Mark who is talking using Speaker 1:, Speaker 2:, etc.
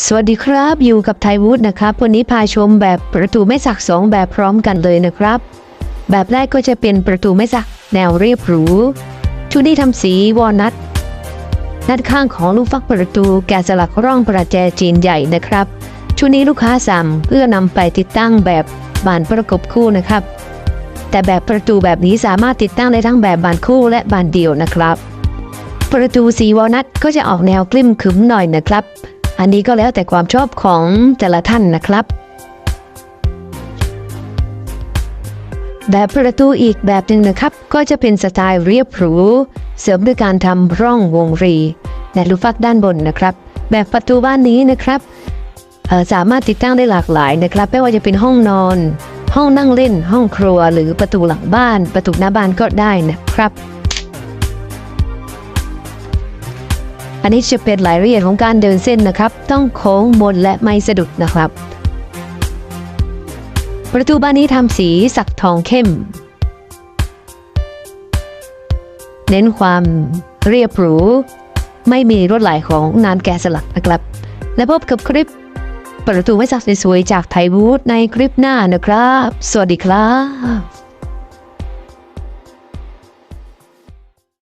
Speaker 1: สวัสดีครับ อยู่กับไทยวูดนะครับ วันนี้พาชมแบบประตูไม้สักสองแบบพร้อมกันเลยนะครับ แบบแรกก็จะเป็นประตูไม้สักแนวเรียบหรูชุดนี้ทำสีวอลนัทด้านข้างของลูกฟักประตูแกะสลักร่องประแจจีนใหญ่นะครับ ชุดนี้ลูกค้าสั่งเพื่อนำไปติดตั้งแบบบานประกบคู่นะครับ แต่แบบประตูแบบนี้สามารถติดตั้งได้ทั้งแบบบานคู่และบานเดียวนะครับ ประตูสีวอลนัทก็จะออกแนวกลิ้มขึมหน่อยนะครับ อันนี้ก็แล้วแต่ความชอบของแต่ละท่านนะครับแบบประตูอีกแบบหนึ่งนะครับ ก็จะเป็นสไตล์เรียบหรูเสริมด้วยการทำร่องวงรีและลูกฟักด้านบนนะครับ แบบประตูบ้านนี้นะครับสามารถติดตั้งได้หลากหลายนะครับ ไม่ว่าจะเป็นห้องนอน ห้องนั่งเล่น ห้องครัว หรือประตูหลังบ้าน ประตูหน้าบ้านก็ได้นะครับ อันนี้จะเป็นรายละเอียดของการเดินเส้นนะครับ ต้องโค้งบนและไม่สะดุดนะครับ ประตูบ้านนี้ทำสีสักทองเข้ม เน้นความเรียบหรู ไม่มีลวดลายของงานแกะสลักนะครับ และพบกับคลิป ประตูไม้สักสวยๆจากไทยวูดในคลิปหน้านะครับ สวัสดีครับ